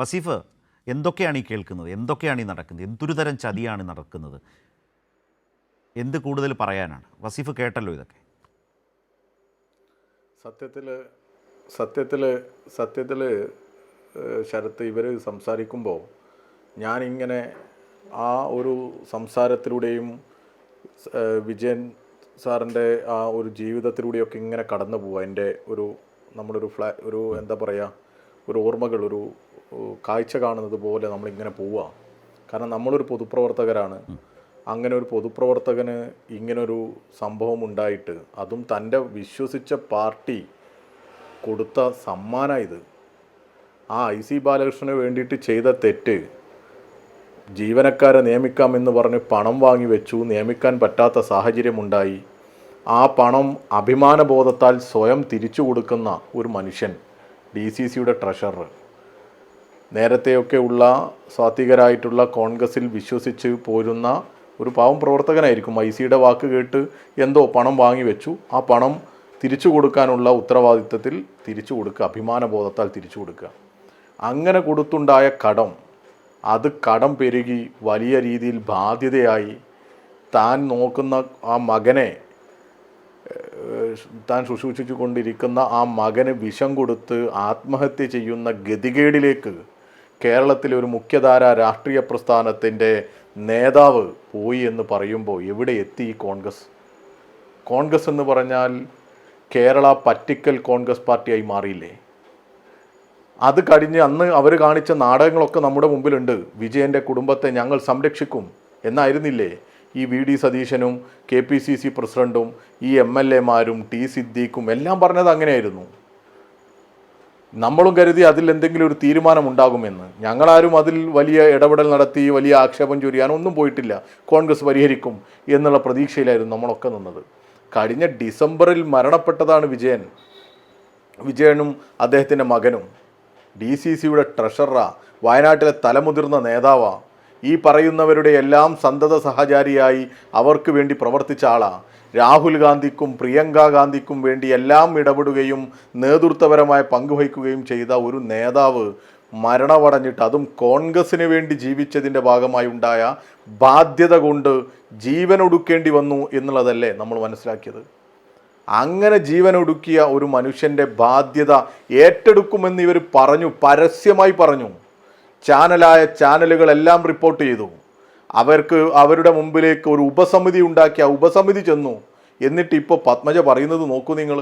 വസീഫ് എന്തൊക്കെയാണ് ഈ കേൾക്കുന്നത്? എന്തൊക്കെയാണ് ഈ നടക്കുന്നത്? എന്തൊരു തരം ചതിയാണ് നടക്കുന്നത്? എന്ത് കൂടുതൽ പറയാനാണ്? വസീഫ് കേട്ടല്ലോ ഇതൊക്കെ. സത്യത്തിൽ സത്യത്തിൽ സത്യത്തിൽ ശരത്ത് ഇവർ സംസാരിക്കുമ്പോൾ ഞാനിങ്ങനെ ആ ഒരു സംസാരത്തിലൂടെയും വിജയൻ സാറിന്റെ ആ ഒരു ജീവിതത്തിലൂടെയൊക്കെ ഇങ്ങനെ കടന്നു പോവുക എന്റെ ഒരു നമ്മളൊരു ഫ്ലാ ഒരു എന്താ പറയുക ഒരു ഓർമ്മകൾ ഒരു കാഴ്ച കാണുന്നത് പോലെ നമ്മളിങ്ങനെ പോവുക കാരണം നമ്മളൊരു പൊതുപ്രവർത്തകരാണ്. അങ്ങനെ ഒരു പൊതുപ്രവർത്തകന് ഇങ്ങനൊരു സംഭവം ഉണ്ടായിട്ട് അതും തന്റെ വിശ്വസിച്ച പാർട്ടി കൊടുത്ത സമ്മാനം ഇത്. ആ ഐ സി ബാലകൃഷ്ണന് വേണ്ടിയിട്ട് ചെയ്ത തെറ്റ് ജീവനക്കാരെ നിയമിക്കാമെന്ന് പറഞ്ഞ് പണം വാങ്ങി വെച്ചു നിയമിക്കാൻ പറ്റാത്ത സാഹചര്യമുണ്ടായി. ആ പണം അഭിമാനബോധത്താൽ സ്വയം തിരിച്ചു കൊടുക്കുന്ന ഒരു മനുഷ്യൻ ഡി സി സിയുടെ ട്രഷറർ. നേരത്തെയൊക്കെ ഉള്ള സ്വാത്വികരായിട്ടുള്ള കോൺഗ്രസിൽ വിശ്വസിച്ച് പോരുന്ന ഒരു പാവം പ്രവർത്തകനായിരിക്കും ഐ സിയുടെ വാക്ക് കേട്ട് എന്തോ പണം വാങ്ങി വെച്ചു. ആ പണം തിരിച്ചു കൊടുക്കാനുള്ള ഉത്തരവാദിത്തത്തിൽ തിരിച്ചു കൊടുക്കുക അഭിമാനബോധത്താൽ തിരിച്ചു കൊടുക്കുക. അങ്ങനെ കൊടുത്തുണ്ടായ കടം അത് കടം പെരുകി വലിയ രീതിയിൽ ബാധ്യതയായി താൻ നോക്കുന്ന ആ മകനെ താൻ ശുശ്രൂഷിച്ചു കൊണ്ടിരിക്കുന്ന ആ മകന് വിഷം കൊടുത്ത് ആത്മഹത്യ ചെയ്യുന്ന ഗതികേടിലേക്ക് കേരളത്തിലെ ഒരു മുഖ്യധാര രാഷ്ട്രീയ പ്രസ്ഥാനത്തിന്റെ നേതാവ് പോയി എന്ന് പറയുമ്പോൾ എവിടെ എത്തി ഈ കോൺഗ്രസ്? കോൺഗ്രസ് എന്ന് പറഞ്ഞാൽ കേരള പറ്റിക്കൽ കോൺഗ്രസ് പാർട്ടിയായി മാറിയില്ലേ? അത് കഴിഞ്ഞ് അന്ന് അവർ കാണിച്ച നാടകങ്ങളൊക്കെ നമ്മുടെ മുമ്പിലുണ്ട്. വിജയന്റെ കുടുംബത്തെ ഞങ്ങൾ സംരക്ഷിക്കും എന്നായിരുന്നില്ലേ? ഈ വി ഡി സതീശനും കെ പി സി സി പ്രസിഡന്റും ഈ എം എൽ എമാരും ടി സിദ്ദീഖും എല്ലാം പറഞ്ഞത് അങ്ങനെയായിരുന്നു. നമ്മളും കരുതി അതിൽ എന്തെങ്കിലും ഒരു തീരുമാനം ഉണ്ടാകുമെന്ന്. ഞങ്ങളാരും അതിൽ വലിയ ഇടപെടൽ നടത്തി വലിയ ആക്ഷേപം ചൊരിയാൻ ഒന്നും പോയിട്ടില്ല. കോൺഗ്രസ് പരിഹരിക്കും എന്നുള്ള പ്രതീക്ഷയിലായിരുന്നു നമ്മളൊക്കെ നിന്നത്. കഴിഞ്ഞ ഡിസംബറിൽ മരണപ്പെട്ടതാണ് വിജയൻ. വിജയനും അദ്ദേഹത്തിന്റെ മകനും. ഡി സി സിയുടെ ട്രഷറ വയനാട്ടിലെ തലമുതിർന്ന നേതാവാ. ഈ പറയുന്നവരുടെ എല്ലാം സന്തത സഹചാരിയായി അവർക്ക് വേണ്ടി പ്രവർത്തിച്ച ആളാ. രാഹുൽ ഗാന്ധിക്കും പ്രിയങ്ക ഗാന്ധിക്കും വേണ്ടി എല്ലാം ഇടപെടുകയും നേതൃത്വപരമായ പങ്കുവഹിക്കുകയും ചെയ്ത ഒരു നേതാവ് മരണമടഞ്ഞിട്ട് അതും കോൺഗ്രസിന് വേണ്ടി ജീവിച്ചതിന്റെ ഭാഗമായി ഉണ്ടായ ബാധ്യത കൊണ്ട് ജീവനൊടുക്കേണ്ടി വന്നു എന്നുള്ളതല്ലേ നമ്മൾ മനസ്സിലാക്കിയത്. അങ്ങനെ ജീവനൊടുക്കിയ ഒരു മനുഷ്യന്റെ ബാധ്യത ഏറ്റെടുക്കുമെന്ന് ഇവർ പറഞ്ഞു പരസ്യമായി പറഞ്ഞു. ചാനലായ ചാനലുകളെല്ലാം റിപ്പോർട്ട് ചെയ്തു. അവർക്ക് അവരുടെ മുമ്പിലേക്ക് ഒരു ഉപസമിതി ഉണ്ടാക്കി ആ ഉപസമിതി ചെന്നു. എന്നിട്ട് ഇപ്പോൾ പത്മജ പറയുന്നത് നോക്കൂ നിങ്ങൾ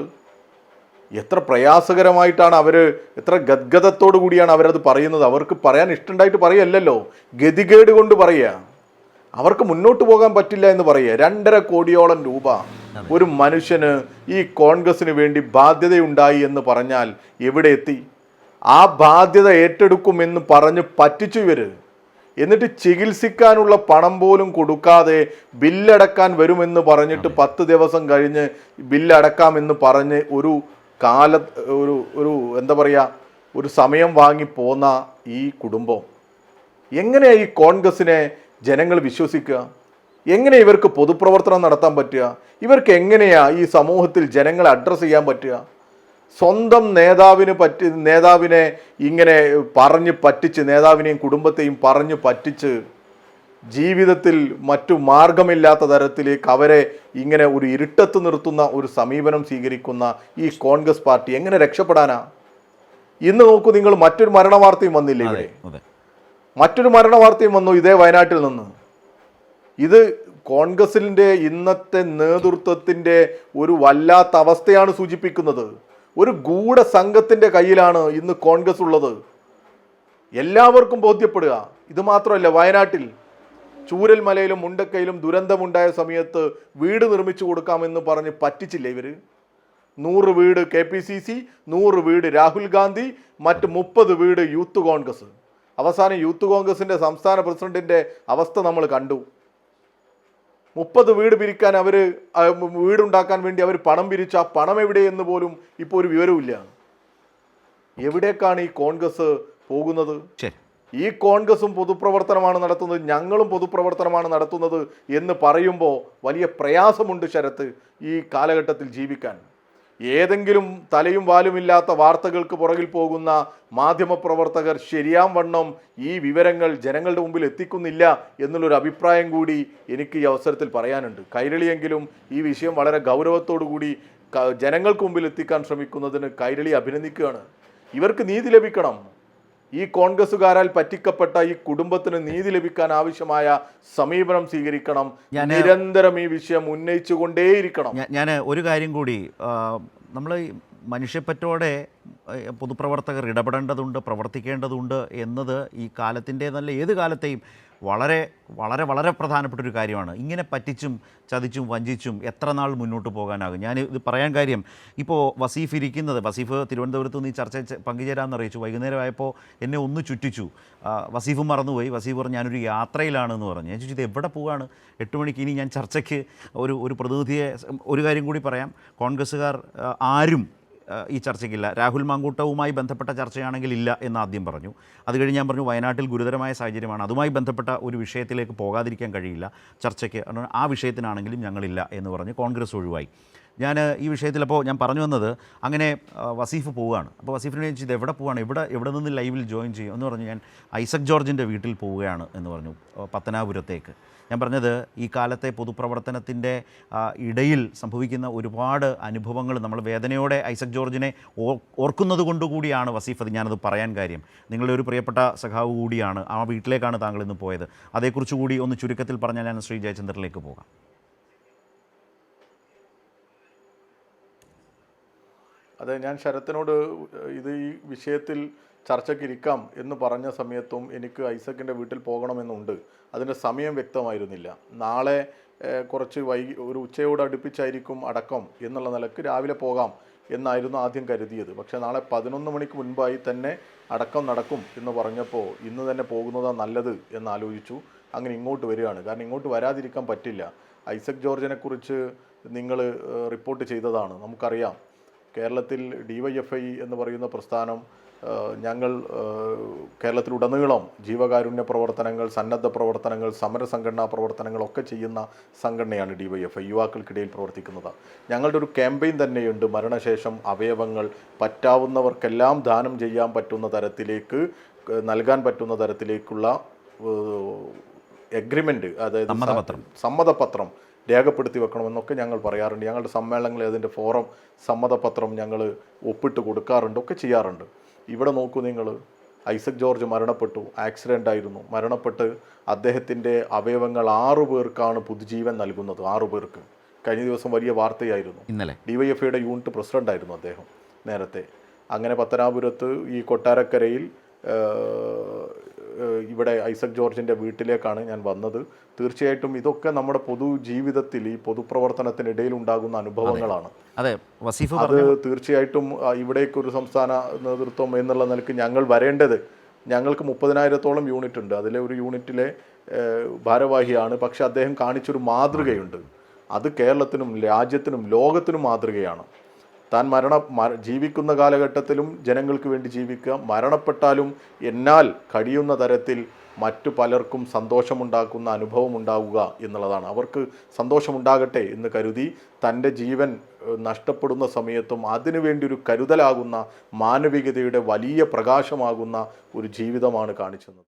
എത്ര പ്രയാസകരമായിട്ടാണ് അവർ എത്ര ഗദ്ഗതത്തോടു കൂടിയാണ് അവരത് പറയുന്നത്. അവർക്ക് പറയാൻ ഇഷ്ടമുണ്ടായിട്ട് പറയല്ലല്ലോ. ഗതികേട് കൊണ്ട് പറയുക. അവർക്ക് മുന്നോട്ട് പോകാൻ പറ്റില്ല എന്ന് പറയുക. രണ്ടര കോടിയോളം രൂപ ഒരു മനുഷ്യന് ഈ കോൺഗ്രസിന് വേണ്ടി ബാധ്യതയുണ്ടായി എന്ന് പറഞ്ഞാൽ എവിടെ എത്തി? ആ ബാധ്യത ഏറ്റെടുക്കുമെന്ന് പറഞ്ഞ് പറ്റിച്ചു ഇവർ. എന്നിട്ട് ചികിത്സിക്കാനുള്ള പണം പോലും കൊടുക്കാതെ ബില്ലടക്കാൻ വരുമെന്ന് പറഞ്ഞിട്ട് പത്ത് ദിവസം കഴിഞ്ഞ് ബില്ലടക്കാമെന്ന് പറഞ്ഞ് ഒരു കാല ഒരു ഒരു എന്താ പറയുക ഒരു സമയം വാങ്ങി പോന്ന ഈ കുടുംബം. എങ്ങനെയാണ് ഈ കോൺഗ്രസിനെ ജനങ്ങൾ വിശ്വസിക്കുക? എങ്ങനെ ഇവർക്ക് പൊതുപ്രവർത്തനം നടത്താൻ പറ്റുക? ഇവർക്ക് എങ്ങനെയാണ് ഈ സമൂഹത്തിൽ ജനങ്ങളെ അഡ്രസ്സ് ചെയ്യാൻ പറ്റുക? സ്വന്തം നേതാവിന് പറ്റി നേതാവിനെ ഇങ്ങനെ പറഞ്ഞ് പറ്റിച്ച് നേതാവിനെയും കുടുംബത്തെയും പറഞ്ഞ് പറ്റിച്ച് ജീവിതത്തിൽ മറ്റു മാർഗമില്ലാത്ത തരത്തിലേക്ക് അവരെ ഇങ്ങനെ ഒരു ഇരുട്ടത്ത് നിർത്തുന്ന ഒരു സമീപനം സ്വീകരിക്കുന്ന ഈ കോൺഗ്രസ് പാർട്ടി എങ്ങനെ രക്ഷപ്പെടാനാ? ഇന്ന് നോക്കൂ നിങ്ങൾ മറ്റൊരു മരണവാർത്തയും വന്നില്ലേ അതെ ഇവിടെ? മറ്റൊരു മരണവാർത്തയും വന്നു ഇതേ വയനാട്ടിൽ നിന്ന്. ഇത് കോൺഗ്രസിന്റെ ഇന്നത്തെ നേതൃത്വത്തിന്റെ ഒരു വല്ലാത്ത അവസ്ഥയാണ് സൂചിപ്പിക്കുന്നത്. ഒരു ഗൂഢ സംഘത്തിന്റെ കയ്യിലാണ് ഇന്ന് കോൺഗ്രസ് ഉള്ളത്. എല്ലാവർക്കും ബോധ്യപ്പെടുക. ഇത് മാത്രമല്ല വയനാട്ടിൽ ചൂരൽമലയിലും മുണ്ടക്കയിലും ദുരന്തമുണ്ടായ സമയത്ത് വീട് നിർമ്മിച്ചു കൊടുക്കാമെന്ന് പറഞ്ഞ് പറ്റിച്ചില്ല ഇവർ നൂറ് വീട് കെ പി സി സി നൂറ് വീട് രാഹുൽ ഗാന്ധി മറ്റ് മുപ്പത് വീട് യൂത്ത് കോൺഗ്രസ്. അവസാനം യൂത്ത് കോൺഗ്രസിന്റെ സംസ്ഥാന പ്രസിഡന്റിന്റെ അവസ്ഥ നമ്മൾ കണ്ടു. മുപ്പത് വീട് പിരിക്കാൻ അവർ വീടുണ്ടാക്കാൻ വേണ്ടി അവർ പണം പിരിച്ച ആ പണം എവിടെയെന്ന് പോലും ഇപ്പോൾ ഒരു വിവരവുമില്ല. എവിടേക്കാണ് ഈ കോൺഗ്രസ് പോകുന്നത്? ഈ കോൺഗ്രസും പൊതുപ്രവർത്തനമാണ് നടത്തുന്നത് ഞങ്ങളും പൊതുപ്രവർത്തനമാണ് നടത്തുന്നത് എന്ന് പറയുമ്പോൾ വലിയ പ്രയാസമുണ്ട് ശരത്ത് ഈ കാലഘട്ടത്തിൽ ജീവിക്കാൻ. ഏതെങ്കിലും തലയും വാലുമില്ലാത്ത വാർത്തകൾക്ക് പുറകിൽ പോകുന്ന മാധ്യമപ്രവർത്തകർ ശരിയാം വണ്ണം ഈ വിവരങ്ങൾ ജനങ്ങളുടെ മുമ്പിൽ എത്തിക്കുന്നില്ല എന്നുള്ളൊരു അഭിപ്രായം കൂടി എനിക്ക് ഈ അവസരത്തിൽ പറയാനുണ്ട്. കൈരളിയെങ്കിലും ഈ വിഷയം വളരെ കൂടി ജനങ്ങൾക്ക് മുമ്പിൽ എത്തിക്കാൻ ശ്രമിക്കുന്നതിന് കൈരളി അഭിനന്ദിക്കുകയാണ്. ഇവർക്ക് നീതി ലഭിക്കണം. ഈ കോൺഗ്രസുകാരാൽ പറ്റിക്കപ്പെട്ട ഈ കുടുംബത്തിന് നീതി ലഭിക്കാൻ ആവശ്യമായ സമീപനം സ്വീകരിക്കണം. നിരന്തരം ഈ വിഷയം ഉന്നയിച്ചുകൊണ്ടേയിരിക്കണം. ഞാൻ ഒരു കാര്യം കൂടി നമ്മൾ മനുഷ്യപ്പറ്റോടെ പൊതുപ്രവർത്തകർ ഇടപെടേണ്ടതുണ്ട് പ്രവർത്തിക്കേണ്ടതുണ്ട് എന്നത് ഈ കാലത്തിന്റെ നല്ല ഏത് കാലത്തെയും വളരെ വളരെ വളരെ പ്രധാനപ്പെട്ട ഒരു കാര്യമാണ്. ഇങ്ങനെ പറ്റിച്ചും ചതിച്ചും വഞ്ചിച്ചും എത്ര നാൾ മുന്നോട്ട് പോകാനാകും? ഞാൻ ഇത് പറയാൻ കാര്യം ഇപ്പോൾ വസീഫ് ഇരിക്കുന്നത് വസീഫ് തിരുവനന്തപുരത്ത് നിന്ന് ഈ ചർച്ച പങ്കുചേരാമെന്ന് അറിയിച്ചു. വൈകുന്നേരമായപ്പോൾ എന്നെ ഒന്ന് ചുറ്റിച്ചു. വസീഫ് മറന്നുപോയി. വസീഫ് പറഞ്ഞു ഞാനൊരു യാത്രയിലാണെന്ന് പറഞ്ഞു. ഞാൻ ചോദിച്ചത് എവിടെ പോവാണ്? എട്ട് മണിക്ക് ഇനി ഞാൻ ചർച്ചയ്ക്ക് ഒരു ഒരു പ്രതിനിധിയെ ഒരു കാര്യം കൂടി പറയാം. കോൺഗ്രസ്സുകാർ ആരും ഈ ചർച്ചയ്ക്കില്ല. രാഹുൽ മാങ്കൂട്ടവുമായി ബന്ധപ്പെട്ട ചർച്ചയാണെങ്കിൽ ഇല്ല എന്ന് ആദ്യം പറഞ്ഞു. അത് കഴിഞ്ഞ് ഞാൻ പറഞ്ഞു വയനാട്ടിൽ ഗുരുതരമായ സാഹചര്യമാണ്. അതുമായി ബന്ധപ്പെട്ട ഒരു വിഷയത്തിലേക്ക് പോകാതിരിക്കാൻ കഴിയില്ല. ചർച്ചയ്ക്ക് ആ വിഷയത്തിനാണെങ്കിലും ഞങ്ങളില്ല എന്ന് പറഞ്ഞ്. കോൺഗ്രസ് ഒഴിവായി. ഞാൻ ഈ വിഷയത്തിൽ അപ്പോൾ ഞാൻ പറഞ്ഞു വന്നത് അങ്ങനെ വസീഫ് പോവുകയാണ്. അപ്പോൾ വസീഫിനെ ചോദിച്ചു ഇത് എവിടെ പോവുകയാണ്? ഇവിടെ എവിടെ നിന്ന് ലൈവിൽ ജോയിൻ ചെയ്യും? എന്ന് പറഞ്ഞു ഞാൻ ഐസക് ജോർജിന്റെ വീട്ടിൽ പോവുകയാണ് എന്ന് പറഞ്ഞു പത്തനാപുരത്തേക്ക്. ഞാൻ പറഞ്ഞത് ഈ കാലത്തെ പൊതുപ്രവർത്തനത്തിന്റെ ഇടയിൽ സംഭവിക്കുന്ന ഒരുപാട് അനുഭവങ്ങൾ നമ്മൾ വേദനയോടെ ഐസക് ജോർജിനെ ഓർ- ഓർക്കുന്നത് കൊണ്ടുകൂടിയാണ് വസീഫ് അത് ഞാനത് പറയാൻ കാര്യം. നിങ്ങളുടെ ഒരു പ്രിയപ്പെട്ട സഖാവ് കൂടിയാണ് ആ വീട്ടിലേക്കാണ് താങ്കൾ ഇന്ന് പോയത്. അതേക്കുറിച്ച് കൂടി ഒന്ന് ചുരുക്കത്തിൽ പറഞ്ഞാൽ ഞാൻ ശ്രീ ജയചന്ദ്രനിലേക്ക് പോകാം. അതെ ഞാൻ ശരത്തിനോട് ഇത് ഈ വിഷയത്തിൽ ചർച്ചയ്ക്ക് ഇരിക്കാം എന്ന് പറഞ്ഞ സമയത്തും എനിക്ക് ഐസക്കിന്റെ വീട്ടിൽ പോകണമെന്നുണ്ട്. അതിന്റെ സമയം വ്യക്തമായിരുന്നില്ല. നാളെ കുറച്ച് വൈകി ഒരു ഉച്ചയോട് അടുപ്പിച്ചായിരിക്കും അടക്കം എന്നുള്ള നിലയ്ക്ക് രാവിലെ പോകാം എന്നായിരുന്നു ആദ്യം കരുതിയത്. പക്ഷേ നാളെ പതിനൊന്ന് മണിക്ക് മുൻപായി തന്നെ അടക്കം നടക്കും എന്ന് പറഞ്ഞപ്പോൾ ഇന്ന് തന്നെ പോകുന്നതാണ് നല്ലത് എന്നാലോചിച്ചു. അങ്ങനെ ഇങ്ങോട്ട് വരികയാണ്. കാരണം ഇങ്ങോട്ട് വരാതിരിക്കാൻ പറ്റില്ല. ഐസക് ജോർജിനെക്കുറിച്ച് നിങ്ങൾ റിപ്പോർട്ട് ചെയ്തതാണ്. നമുക്കറിയാം. കേരളത്തിൽ ഡിവൈഎഫ്ഐ എന്ന് പറയുന്ന പ്രസ്ഥാനം ഞങ്ങൾ കേരളത്തിലുടനീളം ജീവകാരുണ്യ പ്രവർത്തനങ്ങൾ സന്നദ്ധ പ്രവർത്തനങ്ങൾ സമര സംഘടനാ പ്രവർത്തനങ്ങളൊക്കെ ചെയ്യുന്ന സംഘടനയാണ് ഡിവൈഎഫ്ഐ യുവാക്കൾക്കിടയിൽ പ്രവർത്തിക്കുന്നത് ഞങ്ങളുടെ ഒരു ക്യാമ്പയിൻ തന്നെയുണ്ട് മരണശേഷം അവയവങ്ങൾ പറ്റാവുന്നവർക്കെല്ലാം ദാനം ചെയ്യാൻ പറ്റുന്ന തരത്തിലേക്ക് നൽകാൻ പറ്റുന്ന തരത്തിലേക്കുള്ള എഗ്രിമെന്റ് അതായത് സമ്മതപത്രം. രേഖപ്പെടുത്തി വെക്കണമെന്നൊക്കെ ഞങ്ങൾ പറയാറുണ്ട്. ഞങ്ങളുടെ സമ്മേളനങ്ങളിൽ അതിന്റെ ഫോറം സമ്മതപത്രം ഞങ്ങൾ ഒപ്പിട്ട് കൊടുക്കാറുണ്ട് ഒക്കെ ചെയ്യാറുണ്ട്. ഇവിടെ നോക്കൂ നിങ്ങൾ ഐസക് ജോർജ് മരണപ്പെട്ടു ആക്സിഡന്റ് ആയിരുന്നു. മരണപ്പെട്ട് അദ്ദേഹത്തിന്റെ അവയവങ്ങൾ ആറു പേർക്കാണ് പുതുജീവൻ നൽകുന്നത് ആറു പേർക്ക്. കഴിഞ്ഞ ദിവസം വലിയ വാർത്തയായിരുന്നു. ഇന്നലെ. ഡിവൈഎഫ്ഐയുടെ യൂണിറ്റ് പ്രസിഡന്റ് ആയിരുന്നു അദ്ദേഹം നേരത്തെ. അങ്ങനെ പത്തനാപുരത്ത് ഈ കൊട്ടാരക്കരയിൽ ഇവിടെ ഐസക് ജോർജിന്റെ വീട്ടിലേക്കാണ് ഞാൻ വന്നത്. തീർച്ചയായിട്ടും ഇതൊക്കെ നമ്മുടെ പൊതു ജീവിതത്തിൽ ഈ പൊതുപ്രവർത്തനത്തിനിടയിൽ ഉണ്ടാകുന്ന അനുഭവങ്ങളാണ്. അതെ വസീഫ് അത് തീർച്ചയായിട്ടും ഇവിടേക്ക് ഒരു സംസ്ഥാന നേതൃത്വം എന്നുള്ള നിലയ്ക്ക് ഞങ്ങൾ വരേണ്ടത് ഞങ്ങൾക്ക് മുപ്പതിനായിരത്തോളം യൂണിറ്റ് ഉണ്ട്. അതിലെ ഒരു യൂണിറ്റിലെ ഭാരവാഹിയാണ്. പക്ഷെ അദ്ദേഹം കാണിച്ചൊരു മാതൃകയുണ്ട്. അത് കേരളത്തിനും രാജ്യത്തിനും ലോകത്തിനും മാതൃകയാണ്. താൻ മരണ മര ജീവിക്കുന്ന കാലഘട്ടത്തിലും ജനങ്ങൾക്ക് വേണ്ടി ജീവിക്കുക. മരണപ്പെട്ടാലും എന്നാൽ കഴിയുന്ന തരത്തിൽ മറ്റു പലർക്കും സന്തോഷമുണ്ടാക്കുന്ന അനുഭവം ഉണ്ടാവുക എന്നുള്ളതാണ്. അവർക്ക് സന്തോഷമുണ്ടാകട്ടെ എന്ന് കരുതി തന്റെ ജീവൻ നഷ്ടപ്പെടുന്ന സമയത്തും അതിനുവേണ്ടി ഒരു കരുതലാകുന്ന മാനവികതയുടെ വലിയ പ്രകാശമാകുന്ന ഒരു ജീവിതമാണ് കാണിച്ചത്.